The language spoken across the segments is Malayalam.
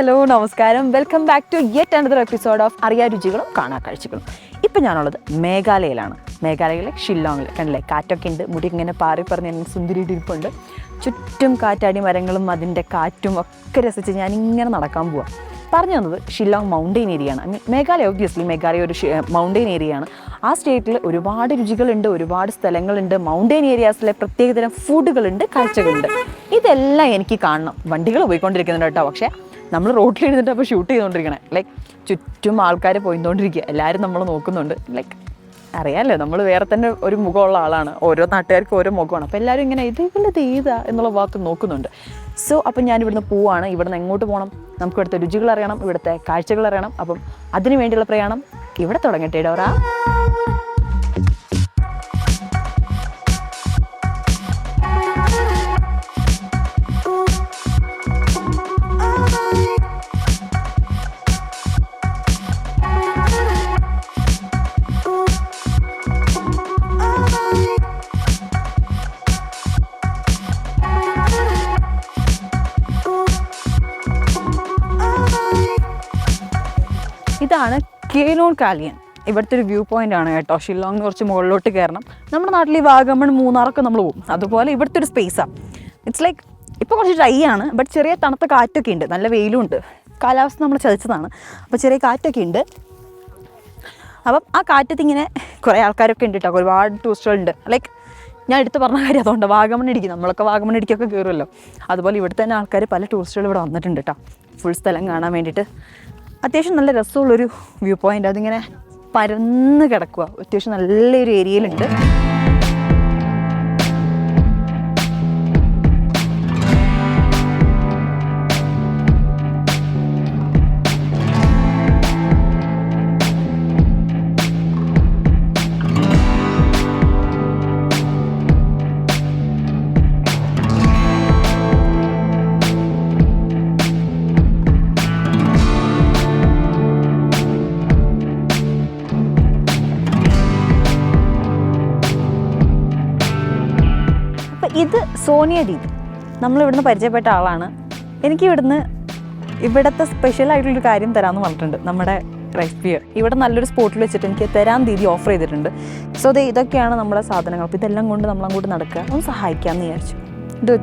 ഹലോ നമസ്കാരം. Welcome back to yet another episode of അറിയാ രുചികളും കാണാ കാഴ്ചകളും. ഇപ്പം ഞാനുള്ളത് മേഘാലയയിലാണ്. മേഘാലയയിലെ ഷില്ലോങ്ങിൽ. കണ്ടില്ലേ? കാറ്റൊക്കെ ഉണ്ട്. മുടി ഇങ്ങനെ പാറി പറഞ്ഞ് എന്നെ സുന്ദരിയിട്ട് ഇരിപ്പുണ്ട് ചുറ്റും കാറ്റാടി മരങ്ങളും അതിന്റെ കാറ്റും ഒക്കെ രസിച്ച് ഞാൻ ഇങ്ങനെ നടക്കാൻ പോവാം. പറഞ്ഞു തന്നത് ഷില്ലോങ് മൗണ്ടെയിൻ ഏരിയയാണ് I mean Meghalaya obviously Meghalaya ഒരു മൗണ്ടെയിൻ ഏരിയയാണ് ആ സ്റ്റേറ്റിൽ ഒരുപാട് രുചികളുണ്ട് ഒരുപാട് സ്ഥലങ്ങളുണ്ട്. മൗണ്ടെയിൻ ഏരിയാസിലെ പ്രത്യേകതരം ഫുഡുകളുണ്ട് കാഴ്ചകളുണ്ട്. ഇതെല്ലാം എനിക്ക് കാണണം. വണ്ടികൾ പോയിക്കൊണ്ടിരിക്കുന്നുണ്ട് കേട്ടോ. പക്ഷേ നമ്മൾ റോട്ടിൽ എഴുന്നിട്ട് അപ്പോൾ ഷൂട്ട് ചെയ്തുകൊണ്ടിരിക്കണേ ലൈക്ക് ചുറ്റും ആൾക്കാർ പോയിക്കൊണ്ടിരിക്കുക എല്ലാവരും നമ്മൾ നോക്കുന്നുണ്ട്. ലൈക്ക് അറിയാമല്ലോ നമ്മൾ വേറെ തന്നെ ഒരു മുഖമുള്ള ആളാണ്. ഓരോ നാട്ടുകാർക്കും ഓരോ മുഖമാണ്. അപ്പോൾ എല്ലാവരും ഇങ്ങനെ ഇത് ഇവളുടെ എന്നുള്ള വാക്ക് നോക്കുന്നുണ്ട്. സോ അപ്പം ഞാൻ ഇവിടുന്ന് പോവാണ്. ഇവിടുന്ന് എങ്ങോട്ട് പോകണം നമുക്ക് ഇവിടുത്തെ രുചികൾ അറിയണം. ഇവിടുത്തെ കാഴ്ചകൾ അറിയണം. അപ്പം അതിനു വേണ്ടിയുള്ള പ്രയാണം ഇവിടെ തുടങ്ങട്ടെ ഡോറ. ഇതാണ് കേനോൺ കാലിയൻ. ഇവിടുത്തെ ഒരു വ്യൂ പോയിന്റ് ആണ് കേട്ടോ. ഷില്ലോങ് കുറച്ച് മുകളിലോട്ട് കയറണം. നമ്മുടെ നാട്ടിൽ ഈ വാഗമൺ മൂന്നാറൊക്കെ നമ്മൾ പോകും. അതുപോലെ ഇവിടുത്തെ ഒരു സ്പേസാണ് ഇറ്റ്സ് ലൈക്ക് ഇപ്പോൾ കുറച്ച് ഡ്രൈ ആണ് ബട്ട് ചെറിയ തണുത്ത കാറ്റൊക്കെ ഉണ്ട്. നല്ല വെയിലും ഉണ്ട്. കാലാവസ്ഥ നമ്മൾ ചതിച്ചതാണ്. അപ്പോൾ ചെറിയ കാറ്റൊക്കെ ഉണ്ട്. അപ്പം ആ കാറ്റത്ത് ഇങ്ങനെ കുറേ ആൾക്കാരൊക്കെ ഉണ്ട് കേട്ടോ. ഒരുപാട് ടൂറിസ്റ്റുകളുണ്ട് ലൈക്ക് ഞാൻ എടുത്ത് പറഞ്ഞ കാര്യം അതുകൊണ്ട്. വാഗമൺ ഇടിക്കും. നമ്മളൊക്കെ വാഗമൺ ഇടിക്കൊക്കെ കയറുമല്ലോ അതുപോലെ ഇവിടുത്തെ തന്നെ ആൾക്കാർ പല ടൂറിസ്റ്റുകൾ ഇവിടെ വന്നിട്ടുണ്ട് കേട്ടോ. ഫുൾ സ്ഥലം കാണാൻ വേണ്ടിയിട്ട്. അത്യാവശ്യം നല്ല രസമുള്ളൊരു വ്യൂ പോയിന്റ് അതിങ്ങനെ പരന്ന് കിടക്കുക അത്യാവശ്യം നല്ലൊരു ഏരിയയിലുണ്ട് സോനിയ ഡി നമ്മൾ ഇവിടുന്ന് പരിചയപ്പെട്ട ആളാണ്. എനിക്ക് ഇവിടുന്ന് ഇവിടുത്തെ സ്പെഷ്യൽ ആയിട്ടുള്ളൊരു കാര്യം തരാമെന്ന് പറഞ്ഞിട്ടുണ്ട് നമ്മുടെ റെസിപ്പി ഇവിടെ നല്ലൊരു സ്പോട്ടിൽ വെച്ചിട്ട് എനിക്ക് തരാൻ തീയതി ഓഫർ ചെയ്തിട്ടുണ്ട്. സോ ദേ ഇതൊക്കെയാണ് നമ്മുടെ സാധനങ്ങൾ. അപ്പോൾ ഇതെല്ലാം കൊണ്ട് നമ്മളങ്ങോട്ട് നടക്കുക. ഒന്ന് സഹായിക്കാമെന്ന് വിചാരിച്ചു. ഇത്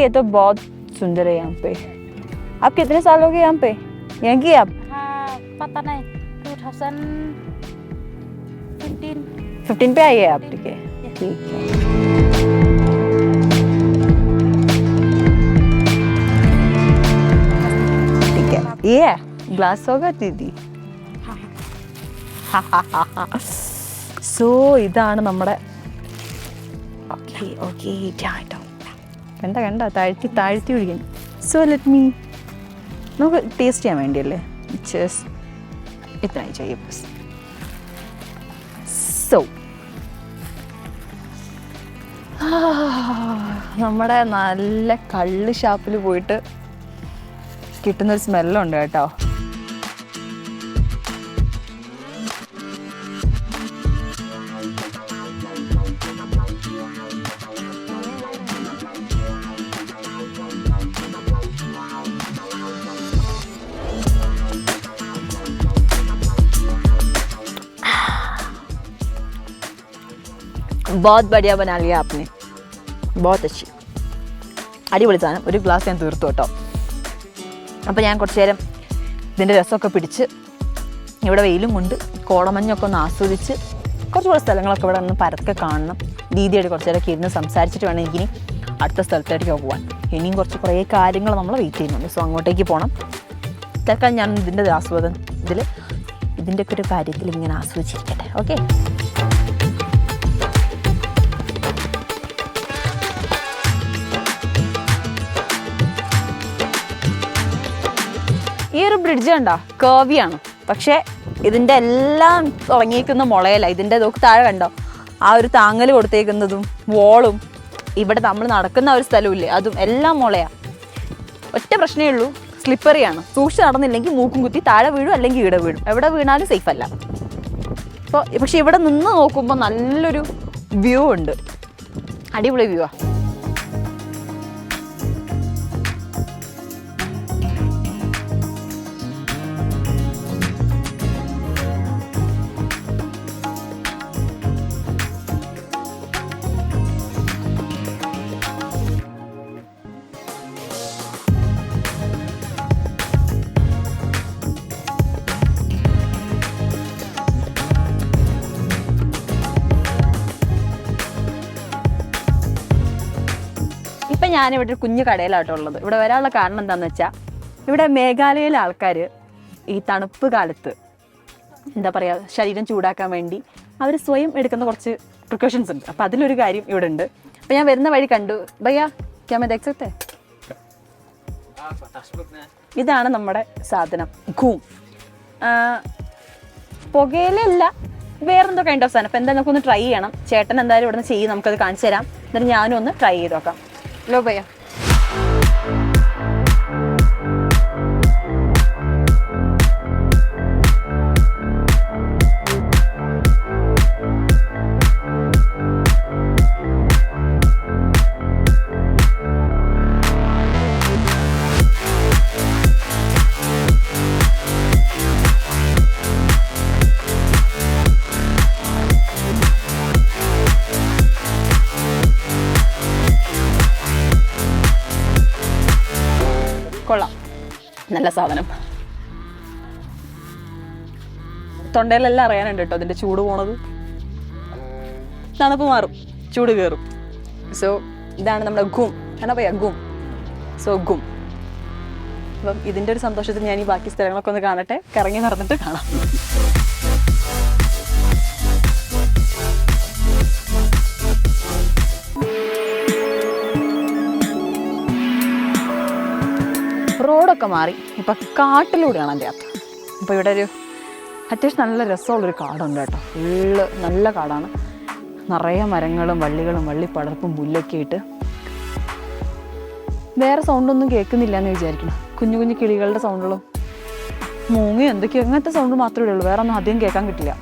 ये तो बहुत सुंदर है यहाँ पे आप कितने साल हो गए यहाँ पे यहाँ की आप हाँ पता नहीं 2015 फिफ्टीन पे आई है आप ठीक है ठीक है ठीक है ये है ग्लास होगा दीदी സോ ഇതാണ് നമ്മുടെ ഓക്കെ ഓക്കെ കണ്ട കണ്ട താഴ്ത്തി താഴ്ത്തി ഒഴിക്കുന്നു. സോ ലെറ്റ് മീ നമുക്ക് ടേസ്റ്റ് ചെയ്യാൻ വേണ്ടിയല്ലേ? ചെസ് ഇത്രയും ചെയ്യും സോ നമ്മുടെ നല്ല കള്ള് ഷാപ്പിൽ പോയിട്ട് കിട്ടുന്നൊരു സ്മെല്ലുണ്ട് കേട്ടോ. बहुत बढ़िया बना लिया आपने बहुत अच्छी അടിപൊളി സാധനം ഒരു ഗ്ലാസ് ഞാൻ തീർത്തു കേട്ടോ അപ്പോൾ ഞാൻ കുറച്ച് നേരം ഇതിൻ്റെ രസമൊക്കെ പിടിച്ച് ഇവിടെ വെയിലും കൊണ്ട് കോടമഞ്ഞൊക്കെ ഒന്ന് ആസ്വദിച്ച് കുറച്ച് കുറച്ച് സ്ഥലങ്ങളൊക്കെ ഇവിടെ ഒന്ന് പരക്കെ കാണണം ദീദിയായിട്ട് കുറച്ച് നേരമൊക്കെ ഇരുന്ന് സംസാരിച്ചിട്ട് വേണം എനിക്കിനി അടുത്ത സ്ഥലത്തേക്ക് പോകാൻ ഇനിയും കുറച്ച് കുറേ കാര്യങ്ങൾ നമ്മൾ വെയിറ്റ് ചെയ്യുന്നുണ്ട് സോ അങ്ങോട്ടേക്ക് പോകണം തൽക്കാലം ഞാൻ ഇതിൻ്റെ ആസ്വാദനം ഇതിൽ ഇതിൻ്റെയൊക്കെ ഒരു കാര്യത്തിൽ ഇങ്ങനെ ആസ്വദിച്ചിരിക്കട്ടെ ഓക്കെ ഈ ഒരു ബ്രിഡ്ജ് കണ്ടോ കേവിയാണ് പക്ഷേ ഇതിന്റെ എല്ലാം തുടങ്ങിയിരിക്കുന്ന മുളയല്ല. ഇതിന്റെ ഇതൊക്കെ താഴെ കണ്ടോ? ആ ഒരു താങ്ങൽ കൊടുത്തേക്കുന്നതും വോളും ഇവിടെ നമ്മൾ നടക്കുന്ന ഒരു സ്ഥലമില്ലേ അതും എല്ലാം മുളയാ. ഒറ്റ പ്രശ്നമേ ഉള്ളൂ. സ്ലിപ്പറിയാണ് സൂക്ഷിച്ച് നടന്നില്ലെങ്കിൽ മൂക്കും കുത്തി താഴെ വീഴും അല്ലെങ്കിൽ ഇവിടെ വീഴും. എവിടെ വീണാലും സേഫ് അല്ല. അപ്പോൾ പക്ഷെ ഇവിടെ നിന്ന് നോക്കുമ്പോൾ നല്ലൊരു വ്യൂ ഉണ്ട്. അടിപൊളി വ്യൂ ആ. ഞാനിവിടെ ഒരു കുഞ്ഞു കടയിലാട്ടോ ഉള്ളത്. ഇവിടെ വരാനുള്ള കാരണം എന്താണെന്ന് വെച്ചാൽ ഇവിടെ മേഘാലയയിലെ ആൾക്കാർ ഈ തണുപ്പ് കാലത്ത് എന്താ പറയുക ശരീരം ചൂടാക്കാൻ വേണ്ടി അവർ സ്വയം എടുക്കുന്ന കുറച്ച് പ്രിക്കോഷൻസ് ഉണ്ട്. അപ്പോൾ അതിലൊരു കാര്യം ഇവിടെ ഉണ്ട്. അപ്പോൾ ഞാൻ വരുന്ന വഴി കണ്ടു. ഭയ്യ ക്യാമ സക്തേ ഇതാണ് നമ്മുടെ സാധനം. ഘൂം പുകയിലല്ല വേറെന്തോ കൈൻഡ് ഓഫ് സാധനം. അപ്പോൾ എന്തായാലും നമുക്കൊന്ന് ട്രൈ ചെയ്യണം. ചേട്ടൻ എന്തായാലും ഇവിടെ നിന്ന് ചെയ്യും. നമുക്കത് കാണിച്ചു തരാം. എന്നിട്ട് ഞാനും ഒന്ന് ട്രൈ ചെയ്ത് നോക്കാം. ലോ ഭയ്യ നല്ല സാധനം. തൊണ്ടയിലെല്ലാം അറിയാനുണ്ട് കേട്ടോ അതിന്റെ ചൂട് പോണത്. തണുപ്പ് മാറും. ചൂട് കയറും സോ ഇതാണ് നമ്മുടെ ഗും. എന്നാ പറയാ ഗും. സോ ഗും. അപ്പം ഇതിന്റെ ഒരു സന്തോഷത്തിൽ ഞാൻ ഈ ബാക്കി സ്ഥലങ്ങളൊക്കെ ഒന്ന് കാണട്ടെ. കറങ്ങി നടന്നിട്ട് കാണാം. റോഡൊക്കെ മാറി. ഇപ്പം കാട്ടിലൂടെയാണ് എന്റെ യാത്ര. അപ്പോൾ ഇവിടെ ഒരു അത്യാവശ്യം നല്ല രസമുള്ളൊരു കാടുണ്ട് കേട്ടോ. ഫുള്ള് നല്ല കാടാണ്. നിറയെ മരങ്ങളും വള്ളികളും വള്ളിപ്പടർപ്പും പുല്ലൊക്കെ ഇട്ട് വേറെ സൗണ്ടൊന്നും കേൾക്കുന്നില്ല എന്ന് വിചാരിക്കണം കുഞ്ഞു കുഞ്ഞു കിളികളുടെ സൗണ്ടുകളും മൂങ്ങി എന്തൊക്കെയോ അങ്ങനത്തെ സൗണ്ട് മാത്രമേ ഉള്ളൂ. വേറെ ഒന്നും അധികം കേൾക്കാൻ കിട്ടില്ല.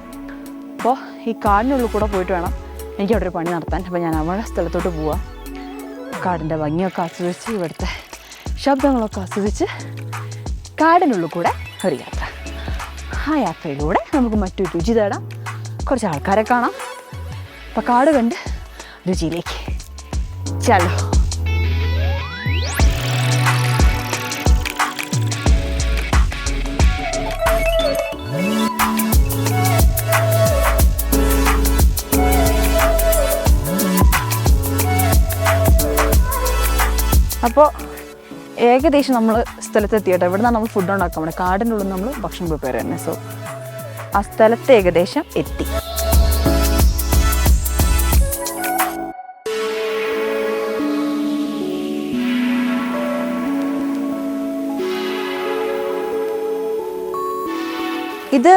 അപ്പോൾ ഈ കാടിനുള്ളിൽ കൂടെ പോയിട്ട് വേണം. എനിക്ക് അവിടെ ഒരു പണി നടത്താൻ. അപ്പോൾ ഞാൻ അവളുടെ സ്ഥലത്തോട്ട് പോവാം. കാടിന്റെ ഭംഗിയൊക്കെ ആസ്വദിച്ച് ഇവിടുത്തെ ശബ്ദങ്ങളൊക്കെ ആസ്വദിച്ച് കാടിനുള്ളിൽ കൂടെ ഒരു യാത്ര. ആ യാത്രയിലൂടെ നമുക്ക് മറ്റൊരു രുചി തേടാം. കുറച്ച് ആൾക്കാരെ കാണാം. അപ്പം കാട് കണ്ട് രുചിയിലേക്ക് ചലോ അപ്പോൾ ഏകദേശം നമ്മൾ സ്ഥലത്തെത്തിയിട്ട്. ഇവിടെ നിന്നാണ് നമ്മൾ ഫുഡ് ഉണ്ടാക്കാൻ പോണത് കാടിന്റെ ഉള്ളിൽ നമ്മൾ ഭക്ഷണം പ്രിപ്പയർ ചെയ്യുന്നത് സോ ആ സ്ഥലത്ത് ഏകദേശം എത്തി. ഇത്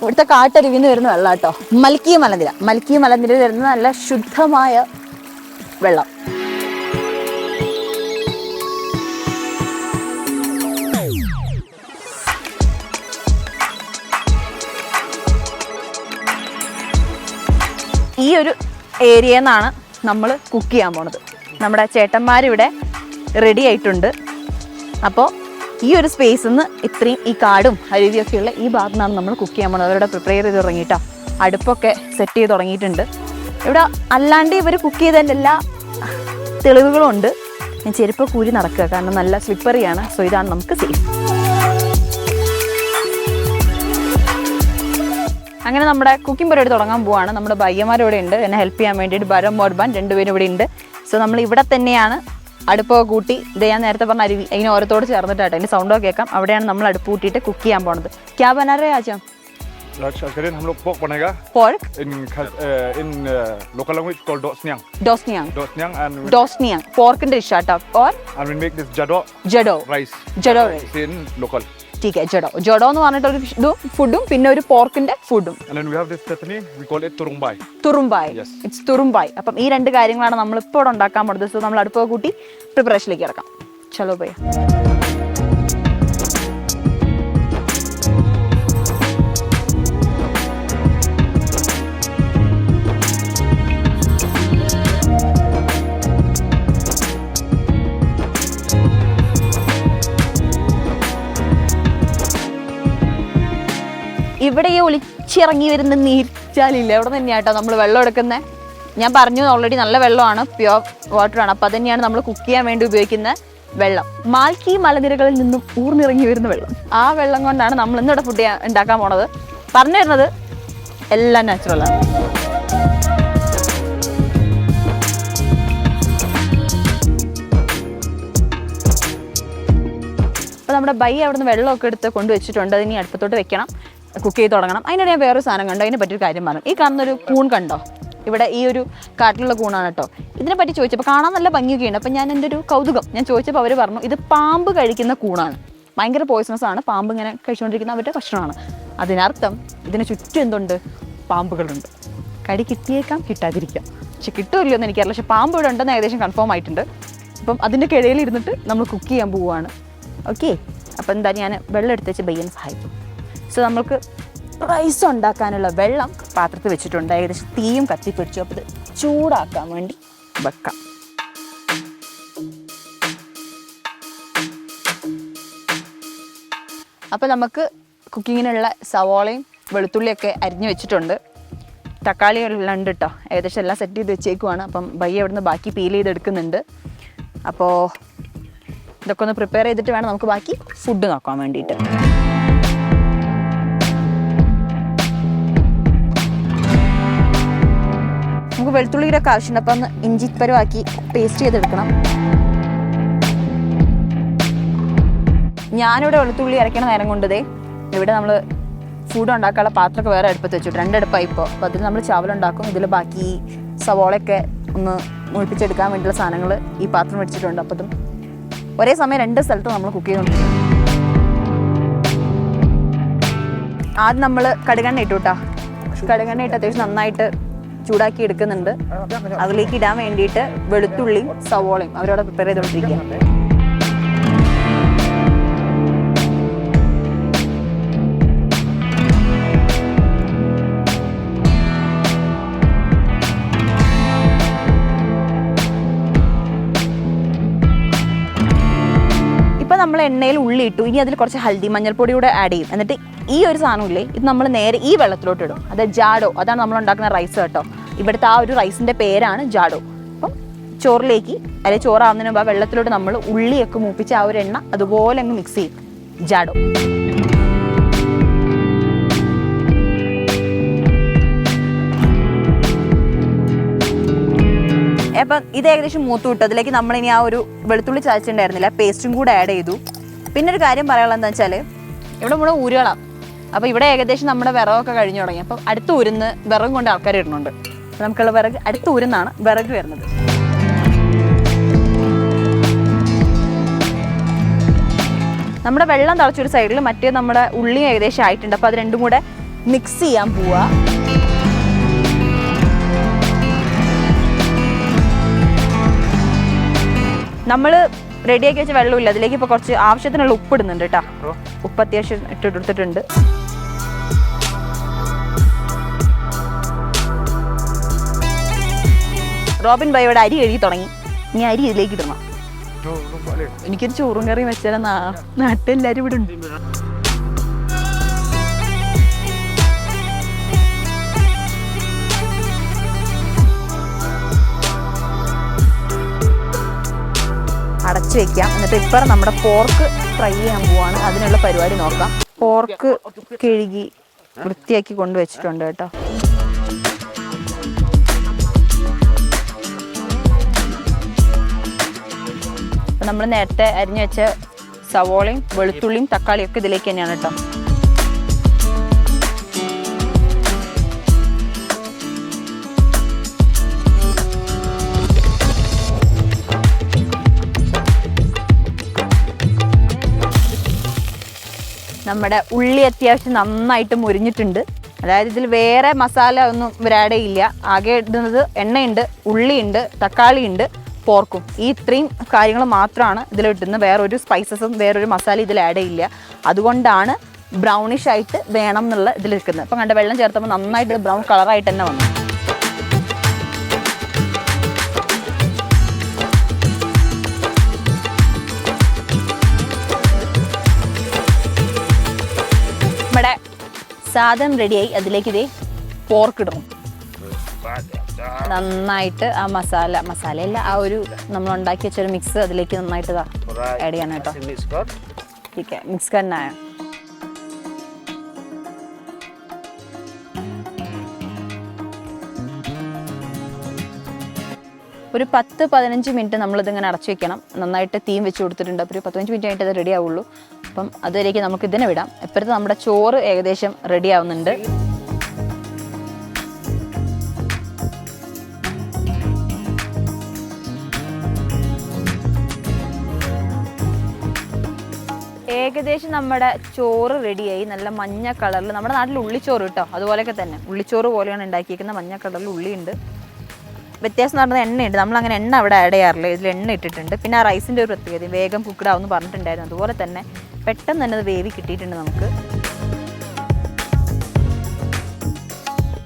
ഇവിടുത്തെ കാട്ടരുവിൽ നിന്ന് വരുന്ന വെള്ളം കേട്ടോ മൽക്കിയ മലനിര. മൽക്കിയ മലനിര വരുന്ന നല്ല ശുദ്ധമായ വെള്ളം. ഈ ഒരു ഏരിയയിൽ നിന്നാണ് നമ്മൾ കുക്ക് ചെയ്യാൻ പോണത്. നമ്മുടെ ചേട്ടന്മാരിവിടെ റെഡി ആയിട്ടുണ്ട്. അപ്പോൾ ഈ ഒരു സ്പേസിൽ നിന്ന് ഇത്രയും ഈ കാടും അരുവിയൊക്കെയുള്ള ഈ ഭാഗത്തു നിന്നാണ് നമ്മൾ കുക്ക് ചെയ്യാൻ പോണത്. അവരുടെ പ്രിപ്പയർ ചെയ്ത് തുടങ്ങിയിട്ടോ. അടുപ്പൊക്കെ സെറ്റ് ചെയ്ത് തുടങ്ങിയിട്ടുണ്ട്. ഇവിടെ അല്ലാണ്ട് ഇവർ കുക്ക് ചെയ്തതിന്റെ എല്ലാ തെളിവുകളും ഉണ്ട്. ഞാൻ ചെരുപ്പ് കൂരി നടക്കുക. കാരണം നല്ല സ്ലിപ്പറിയാണ് സോ ഇതാണ് നമുക്ക് സേഫ് അങ്ങനെ നമ്മുടെ കുക്കിംഗ് പരിപാടി തുടങ്ങാൻ പോവാണ് നമ്മുടെ ബയ്യന്മാർ ഇവിടെ ഉണ്ട് എന്നെ ഹെൽപ്പ് ചെയ്യാൻ വേണ്ടിയിട്ട് ബരം മോഡ്ബാൻ രണ്ടുപേരും ഇവിടെ ഉണ്ട് സോ നമ്മൾ ഇവിടെ തന്നെയാണ് അടുപ്പൊക്കെ കൂട്ടി ഇത് ഞാൻ നേരത്തെ പറഞ്ഞ അരുവി അതിന് ഓരത്തോട് ചേർന്നിട്ടാട്ടോ അതിൻ്റെ സൗണ്ടൊക്കെ കേൾക്കാം അവിടെയാണ് നമ്മൾ അടുപ്പ് കൂട്ടിയിട്ട് കുക്ക് ചെയ്യാൻ പോണത് ക്യാ ബനാറേ ആച്ചാം Lunch kalian हम लोग pork बनाएगा pork in Khas- uh, in uh, local language called dot snyang. ഡോസ്നിയാങ് Dot snyang and we, ഡോസ്നിയാങ് പോർക്കിൻ്റെ ഡിഷാട്ടോ or and we make this jadok jadoh rice. Jadoh It's in local. Tikka Jadoh. ജഡോ എന്ന് പറഞ്ഞിട്ട് ഒരു ഇതും ഫുഡും പിന്നെ ഒരു പോർക്കിന്റെ ഫുഡും. തുറുമ്പായി. ഇറ്റ്സ് തുറുമ്പായ്. അപ്പം ഈ രണ്ട് കാര്യങ്ങളാണ് നമ്മൾ ഇപ്പോൾ ഉണ്ടാക്കാൻ പോകുന്നത് സോ നമ്മൾ അടുപ്പ് കൂട്ടി പ്രിപ്പറേഷനിലേക്ക് കിടക്കാം. ചലോ ഭയ്യ ഇവിടെ ഈ ഒളിച്ചിറങ്ങി വരുന്ന നീർച്ചാലില്ല അവിടെ തന്നെയാട്ടോ നമ്മൾ വെള്ളം എടുക്കുന്നത് ഞാൻ പറഞ്ഞു ഓൾറെഡി നല്ല വെള്ളമാണ് പ്യുവർ വാട്ടറാണ് അപ്പം അത് തന്നെയാണ് നമ്മൾ കുക്ക് ചെയ്യാൻ വേണ്ടി ഉപയോഗിക്കുന്ന വെള്ളം. മാൽക്കി മലനിരകളിൽ നിന്നും ഊർന്നിറങ്ങി വരുന്ന വെള്ളം. ആ വെള്ളം കൊണ്ടാണ് നമ്മൾ ഇന്നിവിടെ ഫുഡ് ഉണ്ടാക്കാൻ പോണത്. പറഞ്ഞു വരുന്നത് എല്ലാം നാച്ചുറലാണ് അപ്പോൾ നമ്മുടെ ബൈ അവിടുന്ന് വെള്ളമൊക്കെ എടുത്ത് കൊണ്ടുവച്ചിട്ടുണ്ട്. അതിനി അടുപ്പത്തോട്ട് വെക്കണം. കുക്ക് ചെയ്ത് തുടങ്ങണം. അതിനിടെ ഞാൻ വേറൊരു സാധനം കണ്ടു. അതിനെ പറ്റിയൊരു കാര്യം പറഞ്ഞു. ഈ കാണുന്നൊരു കൂൺ കണ്ടോ? ഇവിടെ ഈ ഒരു കാട്ടിലുള്ള കൂണാണ് കേട്ടോ. ഇതിനെ പറ്റി ചോദിച്ചപ്പോൾ കാണാൻ നല്ല ഭംഗിയൊക്കെയുണ്ട് അപ്പം ഞാൻ എന്റെ ഒരു കൗതുകം. ഞാൻ ചോദിച്ചപ്പോൾ അവർ പറഞ്ഞു ഇത് പാമ്പ് കഴിക്കുന്ന കൂണാണ്. ഭയങ്കര പോയിസണസ് ആണ്. പാമ്പ് ഇങ്ങനെ കഴിച്ചുകൊണ്ടിരിക്കുന്ന അവരുടെ ഭക്ഷണമാണ്. അതിനർത്ഥം ഇതിന് ചുറ്റും എന്തുണ്ട്? പാമ്പുകളുണ്ട്. കടി കിട്ടിയേക്കാം കിട്ടാതിരിക്കാം. പക്ഷെ കിട്ടുമല്ലോ എന്ന് എനിക്കറിയില്ല. പക്ഷെ പാമ്പ് ഇവിടെ ഉണ്ടെന്ന് ഏകദേശം കൺഫേം ആയിട്ടുണ്ട്. അപ്പം അതിന്റെ കിഴയിൽ ഇരുന്നിട്ട് നമ്മൾ കുക്ക് ചെയ്യാൻ പോവുകയാണ്. ഓക്കെ അപ്പം എന്താ ഞാൻ വെള്ളം എടുത്ത് വെച്ച് ബയ്യൻ സഹായിക്കും. സോ നമുക്ക് റൈസ് ഉണ്ടാക്കാനുള്ള വെള്ളം പാത്രത്തിൽ വെച്ചിട്ടുണ്ട്. ഏകദേശം തീയും കത്തിപ്പിടിച്ചു അപ്പോൾ ഇത് ചൂടാക്കാൻ വേണ്ടി വെക്കാം. അപ്പോൾ നമുക്ക് കുക്കിങ്ങിനുള്ള സവോളയും വെളുത്തുള്ളിയൊക്കെ അരിഞ്ഞു വെച്ചിട്ടുണ്ട്. തക്കാളി എല്ലാം ഉണ്ട് കേട്ടോ ഏകദേശം എല്ലാം സെറ്റ് ചെയ്ത് വെച്ചേക്കുവാണ്. അപ്പം ബയ്യ അവിടുന്ന് ബാക്കി പീൽ ചെയ്തെടുക്കുന്നുണ്ട്. അപ്പോൾ ഇതൊക്കെ ഒന്ന് പ്രിപ്പയർ ചെയ്തിട്ട് വേണം നമുക്ക് ബാക്കി ഫുഡ് നോക്കാൻ വേണ്ടിയിട്ട്. നമുക്ക് വെളുത്തുള്ളിയുടെ ഒക്കെ ആവശ്യമുണ്ട് അപ്പം ഇഞ്ചി പരുവാക്കി പേസ്റ്റ് ചെയ്തെടുക്കണം. ഞാനിവിടെ വെളുത്തുള്ളി അരയ്ക്കണ നേരം കൊണ്ടതേ ഇവിടെ നമ്മൾ ഫുഡ് ഉണ്ടാക്കാനുള്ള പാത്രമൊക്കെ വേറെ അടുപ്പത്ത് വെച്ചിട്ട്. രണ്ടടുപ്പായി ഇപ്പോൾ അപ്പോൾ അതിൽ നമ്മൾ ചാവലുണ്ടാക്കും. ഇതിൽ ബാക്കി സവോളയൊക്കെ ഒന്ന് മുഴിപ്പിച്ചെടുക്കാൻ വേണ്ടിയുള്ള സാധനങ്ങൾ ഈ പാത്രം വെച്ചിട്ടുണ്ട്. അപ്പം ഒരേ സമയം രണ്ട് സ്ഥലത്ത് നമ്മൾ കുക്ക് ചെയ്തുകൊണ്ടിരിക്കും. ആദ്യം നമ്മൾ കടുകെണ്ണ ഇട്ടു കേട്ടോ. കടുകെണ്ണ ഇട്ട് അത്യാവശ്യം നന്നായിട്ട് ചൂടാക്കി എടുക്കുന്നുണ്ട് അതിലേക്ക് ഇടാൻ വേണ്ടിയിട്ട് വെളുത്തുള്ളിയും സവോളയും അവരവിടെ പ്രിപ്പയർ ചെയ്തുകൊണ്ടിരിക്കുക നമ്മൾ എണ്ണയിൽ ഉള്ളി ഇട്ടു ഇനി അതിൽ കുറച്ച് ഹൽദി മഞ്ഞൾപ്പൊടി കൂടെ ആഡ് ചെയ്യും. എന്നിട്ട് ഈ ഒരു സാധനം ഇല്ലേ ഇത് നമ്മൾ നേരെ ഈ വെള്ളത്തിലോട്ട് ഇടും അത് ജാഡോ അതാണ് നമ്മൾ ഉണ്ടാക്കുന്ന റൈസ് കേട്ടോ. ഇവിടുത്തെ ആ ഒരു റൈസിന്റെ പേരാണ് ജാഡോ. അപ്പം ചോറിലേക്ക് അല്ലെങ്കിൽ ചോറാവുന്നതിന് മുമ്പ് ആ വെള്ളത്തിലോട്ട് നമ്മൾ ഉള്ളിയൊക്കെ മൂപ്പിച്ച് ആ ഒരു എണ്ണ അതുപോലെ അങ്ങ് മിക്സ് ചെയ്യും. ജാഡോ. അപ്പം ഇത് ഏകദേശം മൂത്തു വിട്ടു അതിലേക്ക് ഇനി ആ ഒരു വെളുത്തുള്ളി ചതച്ചിട്ടുണ്ടായിരുന്നില്ല. പേസ്റ്റും കൂടെ ആഡ് ചെയ്തു. പിന്നെ ഒരു കാര്യം പറയാനുള്ളത് എന്താ വെച്ചാൽ ഇവിടെ നമ്മുടെ ഊരുകളാണ് അപ്പോൾ ഇവിടെ ഏകദേശം നമ്മുടെ വിറകൊക്കെ കഴിഞ്ഞു തുടങ്ങി. അപ്പം അടുത്ത് ഊരുന്ന് വിറകും കൊണ്ട് ആൾക്കാർ ഇടുന്നുണ്ട്. നമുക്കുള്ള വിറക് അടുത്ത് ഊരുന്നാണ് വിറക് വരുന്നത്. നമ്മുടെ വെള്ളം തിളച്ചൊരു സൈഡിൽ മറ്റേ നമ്മുടെ ഉള്ളി ഏകദേശം ആയിട്ടുണ്ട്. അപ്പോൾ അത് രണ്ടും കൂടെ മിക്സ് ചെയ്യാൻ പോവുക നമ്മൾ റെഡിയാക്കി വെച്ച വെള്ളമില്ല. അതിലേക്ക് ഇപ്പോൾ കുറച്ച് ആവശ്യത്തിനുള്ള ഉപ്പ് ഇടുന്നുണ്ട് കേട്ടോ ഉപ്പ് അത്യാവശ്യം ഇട്ടെടുത്തിട്ടുണ്ട് റോബിൻ ബൈയോടെ അരി എഴുതി തുടങ്ങി. ഇനി അരി ഇതിലേക്ക് ഇടണം. എനിക്കൊരു ചോറും കറിയും വെച്ചാൽ നാട്ടിലെല്ലാവരും ഇവിടെ ഉണ്ട്. അടച്ചു വെക്കാം. എന്നിട്ട് ഇപ്പം നമ്മുടെ പോർക്ക് ഫ്രൈ ചെയ്യാൻ പോവാണ്. അതിനുള്ള പരിപാടി നോക്കാം. പോർക്ക് കഴുകി വൃത്തിയാക്കി കൊണ്ടുവച്ചിട്ടുണ്ട് കേട്ടോ. നമ്മൾ നേരത്തെ അരിഞ്ഞു വെച്ച സവോളയും വെളുത്തുള്ളിയും തക്കാളിയും ഒക്കെ ഇതിലേക്ക് തന്നെയാണ് കേട്ടോ. നമ്മുടെ ഉള്ളി അത്യാവശ്യം നന്നായിട്ട് മുരിഞ്ഞിട്ടുണ്ട്. അതായത് ഇതിൽ വേറെ മസാല ഒന്നും ഇവരാടെ ഇല്ല ആകെ ഇടുന്നത് എണ്ണയുണ്ട് ഉള്ളിയുണ്ട് തക്കാളിയുണ്ട് പോർക്കും ഈ ഇത്രയും കാര്യങ്ങൾ മാത്രമാണ് ഇതിൽ ഇടുന്നത് വേറൊരു സ്പൈസസും വേറൊരു മസാല ഇതിൽ ആഡ് ചെയ്യില്ല. അതുകൊണ്ടാണ് ബ്രൗണിഷ് ആയിട്ട് വേണം എന്നുള്ള ഇതിൽ നിൽക്കുന്നത് അപ്പം കണ്ട വെള്ളം ചേർത്തപ്പോൾ നന്നായിട്ട് ബ്രൗൺ കളറായിട്ട് തന്നെ വന്നു. സാധനം റെഡിയായി അതിലേക്ക് ഇതേ പോർക്ക് ഇടണം നന്നായിട്ട് ആ മസാല മസാലയല്ല ആ ഒരു നമ്മൾ ഉണ്ടാക്കി വെച്ചൊരു മിക്സ് അതിലേക്ക് നന്നായിട്ട് ആഡ് ചെയ്യണം കേട്ടോ. മിക്സ് തന്നെ ഒരു പത്ത് പതിനഞ്ച് മിനിറ്റ് നമ്മളിതിങ്ങനെ അടച്ചു വെക്കണം. നന്നായിട്ട് തീം വെച്ച് കൊടുത്തിട്ടുണ്ട്. അപ്പോൾ ഒരു പതിനഞ്ച് മിനിറ്റ് ആയിട്ട് അത് റെഡി ആവുള്ളൂ. അപ്പം അതിലേക്ക് നമുക്ക് ഇതിനെ വിടാം. ഇപ്പോഴത്തെ നമ്മുടെ ചോറ് ഏകദേശം റെഡി ആവുന്നുണ്ട്. ഏകദേശം നമ്മുടെ ചോറ് റെഡിയായി നല്ല മഞ്ഞ കളറിൽ നമ്മുടെ നാട്ടിൽ ഉള്ളിച്ചോറ് കേട്ടോ. അതുപോലെയൊക്കെ തന്നെ. ഉള്ളിച്ചോറ് പോലെയാണ് ഉണ്ടാക്കിയിരിക്കുന്നത് മഞ്ഞ കളറിൽ ഉള്ളിയുണ്ട്. വ്യത്യാസം എന്ന് പറഞ്ഞാൽ എണ്ണയുണ്ട്. നമ്മൾ അങ്ങനെ എണ്ണ അവിടെ ആഡ് ചെയ്യാറില്ല. ഇതിൽ എണ്ണ ഇട്ടിട്ടുണ്ട്. പിന്നെ ആ റൈസിന്റെ ഒരു പ്രത്യേകത വേഗം കുക്കഡ് ആവുമെന്ന് പറഞ്ഞിട്ടുണ്ടായിരുന്നു. അതുപോലെ തന്നെ പെട്ടെന്ന് തന്നെ അത് വേവി കിട്ടിയിട്ടുണ്ട് നമുക്ക്.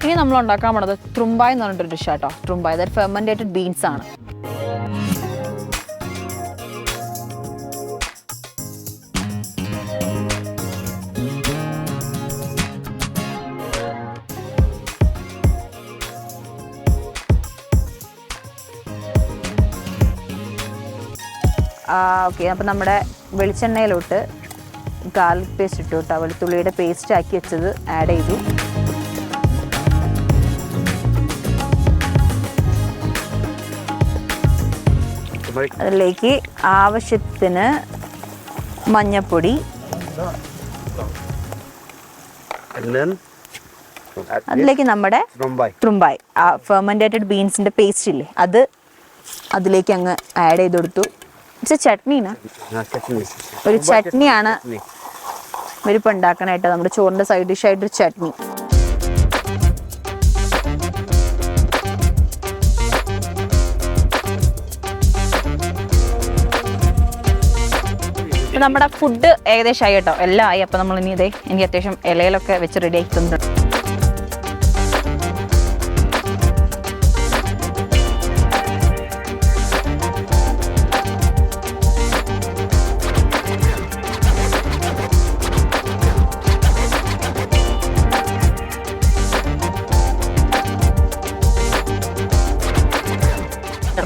ഇനി നമ്മൾ ഉണ്ടാക്കാൻ പോണത് ട്രുമ്പായ് എന്ന് പറഞ്ഞിട്ടൊരു ഡിഷ് ആട്ടോ ട്രുമ്പായ് അതായത് ഫെർമെന്റേറ്റഡ് ബീൻസ് ആണ്. ഓക്കെ അപ്പോൾ നമ്മുടെ വെളിച്ചെണ്ണയിലോട്ട് ഗാർലിക് പേസ്റ്റ് ഇട്ടു കേട്ടോ. വെളുത്തുള്ളിയുടെ പേസ്റ്റ് ആക്കി വെച്ചത് ആഡ് ചെയ്തു. അതിലേക്ക് ആവശ്യത്തിന് മഞ്ഞപ്പൊടി. അതിലേക്ക് നമ്മുടെ തുമ്പായി. ബീൻസിന്റെ പേസ്റ്റ് ഇല്ലേ അത് അതിലേക്ക് അങ്ങ് ആഡ് ചെയ്ത് കൊടുത്തു. Chutney. ഒരു ചട്നിയാണ്. ഇവരിപ്പോൾ ഉണ്ടാക്കണായിട്ട് നമ്മുടെ ചോറിന്റെ സൈഡ് ഡിഷായിട്ടൊരു ചട്നി. ഇപ്പൊ നമ്മുടെ ഫുഡ് ഏകദേശമായി കേട്ടോ. എല്ലാം ആയി. അപ്പോൾ നമ്മൾ ഇനി ഇതേ എനിക്ക് അത്യാവശ്യം ഇലയിലൊക്കെ വെച്ച് റെഡി ആക്കി തന്നിട്ടുണ്ട്.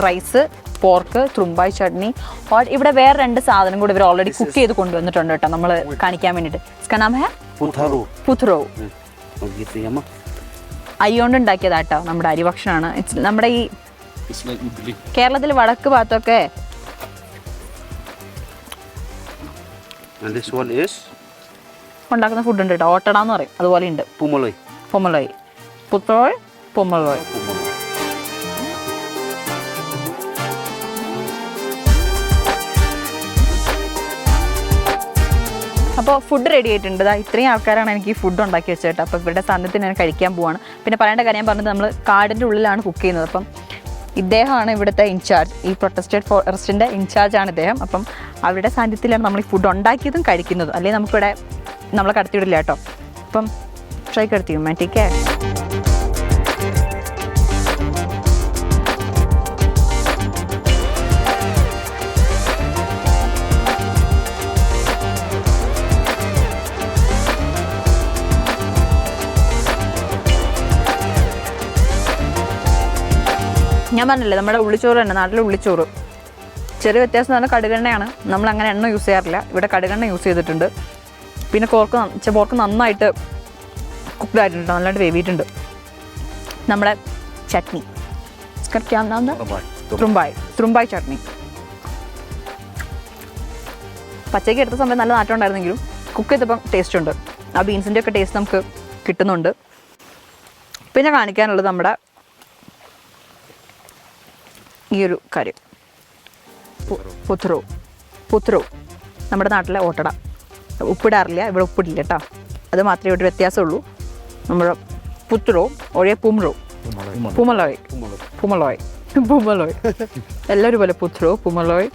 റൈസ് പോർക്ക് തുമ്പായ് ചട്നി. ഇവിടെ വേറെ രണ്ട് സാധനം കൂടി ഇവർ ഓൾറെഡി കുക്ക് ചെയ്ത് കൊണ്ടുവന്നിട്ടുണ്ട് കേട്ടോ. നമ്മൾ കാണിക്കാൻ വേണ്ടിയിട്ട്. അയ്യോണ്ട് നാം ഹെ ഉണ്ടാക്കിയതാട്ടോ നമ്മുടെ അരി ഭക്ഷണമാണ്. നമ്മുടെ ഈ കേരളത്തിൽ വടക്ക് ഭാഗത്തൊക്കെ ഉണ്ടാക്കുന്ന ഫുഡ് ഉണ്ട് കേട്ടോ. ഓട്ടട എന്ന് പറയും. അതുപോലെ ഉണ്ട്. പുമലോയ് പുമലോയ് പുത്തോൾ പുമലോയ് അപ്പോൾ ഫുഡ് റെഡി ആയിട്ടുണ്ട്. ഇത്രയും ആൾക്കാരാണ് എനിക്ക് ഈ ഫുഡ് ഉണ്ടാക്കി വെച്ചത് കേട്ടോ. അപ്പോൾ ഇവരുടെ സാധനത്തിന് ഞാൻ കഴിക്കാൻ പോവാണ്. പിന്നെ പറയേണ്ട കാര്യം ഞാൻ പറഞ്ഞത് നമ്മൾ കാടിന്റെ ഉള്ളിലാണ് കുക്ക് ചെയ്യുന്നത്. അപ്പം ഇദ്ദേഹമാണ് ഇവിടുത്തെ ഇൻചാർജ് ഈ പ്രൊട്ടസ്റ്റഡ് ഫോറസ്റ്റിന്റെ ഇൻചാർജ് ആണ് ഇദ്ദേഹം. അപ്പം അവരുടെ സാന്നിധ്യത്തിലാണ് നമ്മൾ ഈ ഫുഡ് ഉണ്ടാക്കിയതും കഴിക്കുന്നതും. അല്ലെങ്കിൽ നമുക്കിവിടെ നമ്മളെ കടത്തിവിടില്ല കേട്ടോ. അപ്പം ട്രൈ കടത്തിയും മാറ്റിക്കേ ഞാൻ പറഞ്ഞില്ലേ നമ്മുടെ ഉള്ളിച്ചോറ് തന്നെ നാട്ടിലെ ഉള്ളിച്ചോറ്. ചെറിയ വ്യത്യാസം എന്ന് പറഞ്ഞാൽ കടുകെണ്ണയാണ്. നമ്മൾ അങ്ങനെ എണ്ണ യൂസ് ചെയ്യാറില്ല. ഇവിടെ കടുകെണ്ണ യൂസ് ചെയ്തിട്ടുണ്ട്. പിന്നെ കോർക്ക് പോർക്ക് നന്നായിട്ട് കുക്ക്ഡ് ആയിട്ടുണ്ട്. നല്ലതായിട്ട് വേവിയിട്ടുണ്ട്. നമ്മുടെ ചട്നി. ത്രുമ്പായി ത്രുമ്പായി ചട്നി. പച്ചയ്ക്ക് എടുത്ത സമയം നല്ല നാറ്റം ഉണ്ടായിരുന്നെങ്കിലും കുക്ക് ചെയ്തപ്പം ടേസ്റ്റ് ഉണ്ട്. ആ ബീൻസിന്റെ ഒക്കെ ടേസ്റ്റ് നമുക്ക് കിട്ടുന്നുണ്ട്. പിന്നെ കാണിക്കാനുള്ളത് നമ്മുടെ ഈ ഒരു കാര്യം പുത്രോ പുത്രോ. നമ്മുടെ നാട്ടിലെ ഓട്ടട. ഉപ്പിടാറില്ല ഇവിടെ ഉപ്പിടില്ല കേട്ടോ. അത് മാത്രമേ ഇവിടെ വ്യത്യാസമുള്ളൂ. നമ്മുടെ പുത്രോ ഒഴേ പുമറോ പുമലോയ് പുമലോയ് പുമലോയ് എല്ലാവരും പോലെ പുത്രോ പുമലോയ്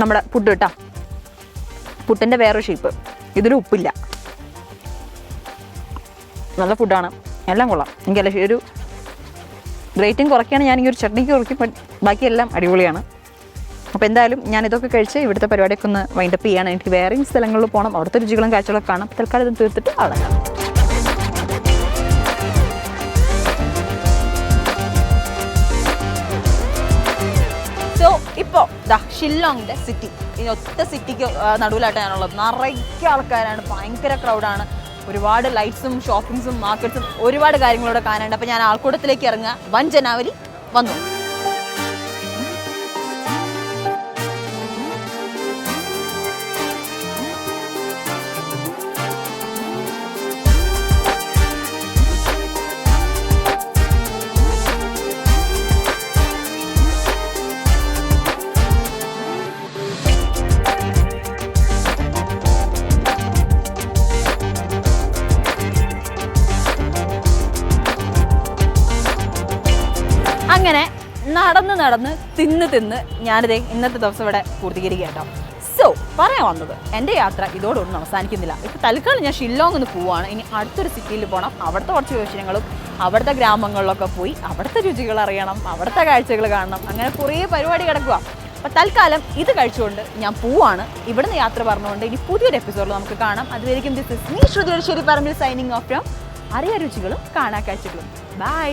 നമ്മുടെ പുട്ട് കേട്ടോ. പുട്ടിന്റെ വേറെ ഷേപ്പ് ഇതിൽ ഉപ്പില്ല. നല്ല ഫുഡാണ് എല്ലാം കൊള്ളാം. എനിക്ക് ഒരു റേറ്റിംഗ് കുറയ്ക്കുകയാണ്. ഞാൻ ഈ ഒരു ചട്നിക്ക് കുറയ്ക്കും ബാക്കിയെല്ലാം അടിപൊളിയാണ്. അപ്പോൾ എന്തായാലും ഞാൻ ഇതൊക്കെ കഴിച്ച് ഇവിടുത്തെ പരിപാടിയൊക്കെ ഒന്ന് വൈൻഡപ്പ് ചെയ്യാണ്. എനിക്ക് വേറെയും സ്ഥലങ്ങളിൽ പോകണം അവിടുത്തെ രുചികളും കാഴ്ചകളൊക്കെ കാണാം. തൽക്കാലം ഇത് തീർത്തിട്ട് അവിടെ ഇപ്പോൾ ഷില്ലോങ്ങിന്റെ സിറ്റി ഈ ഒറ്റ സിറ്റിക്ക് നടുവിലായിട്ട് ഞാനുള്ളത്. നിറയ്ക്ക് ആൾക്കാരാണ്. ഭയങ്കര ക്രൗഡാണ് ഒരുപാട് ലൈറ്റ്സും ഷോപ്പിംഗ്സും മാർക്കറ്റ്സും ഒരുപാട് കാര്യങ്ങളോടെ കാണാനുണ്ട്. അപ്പോൾ ഞാൻ ആൾക്കൂട്ടത്തിലേക്ക് ഇറങ്ങുക. വൻ ജനാവലി വന്നു. തിന്ന് തിന്ന് ഞാനിതേ ഇന്നത്തെ ദിവസം ഇവിടെ പൂർത്തീകരിക്കുക കേട്ടോ. സോ പറയാൻ വന്നത് എന്റെ യാത്ര ഇതോടൊന്നും അവസാനിക്കുന്നില്ല. ഇപ്പോൾ തൽക്കാലം ഞാൻ ഷില്ലോങ് ഒന്ന് പോവാണ്. ഇനി അടുത്തൊരു സിറ്റിയിൽ പോകണം അവിടുത്തെ കുറച്ച് വിഷയങ്ങളും അവിടുത്തെ ഗ്രാമങ്ങളിലൊക്കെ പോയി അവിടുത്തെ രുചികൾ അറിയണം അവിടുത്തെ കാഴ്ചകൾ കാണണം അങ്ങനെ കുറേ പരിപാടി കിടക്കുക അപ്പോൾ തൽക്കാലം ഇത് കഴിച്ചുകൊണ്ട് ഞാൻ പോവാണ്. ഇവിടുന്ന് യാത്ര പറഞ്ഞുകൊണ്ട് ഇനി പുതിയൊരു എപ്പിസോഡിൽ നമുക്ക് കാണാം. അതുവരെയും ദിസ് ഇസ് നീ ശ്രുതിയുടെ ശരി പറമ്പിൽ സൈനിങ് ഓഫ് ഫ്രം അറിയ രുചികളും കാണാ കാഴ്ചകളും. ബൈ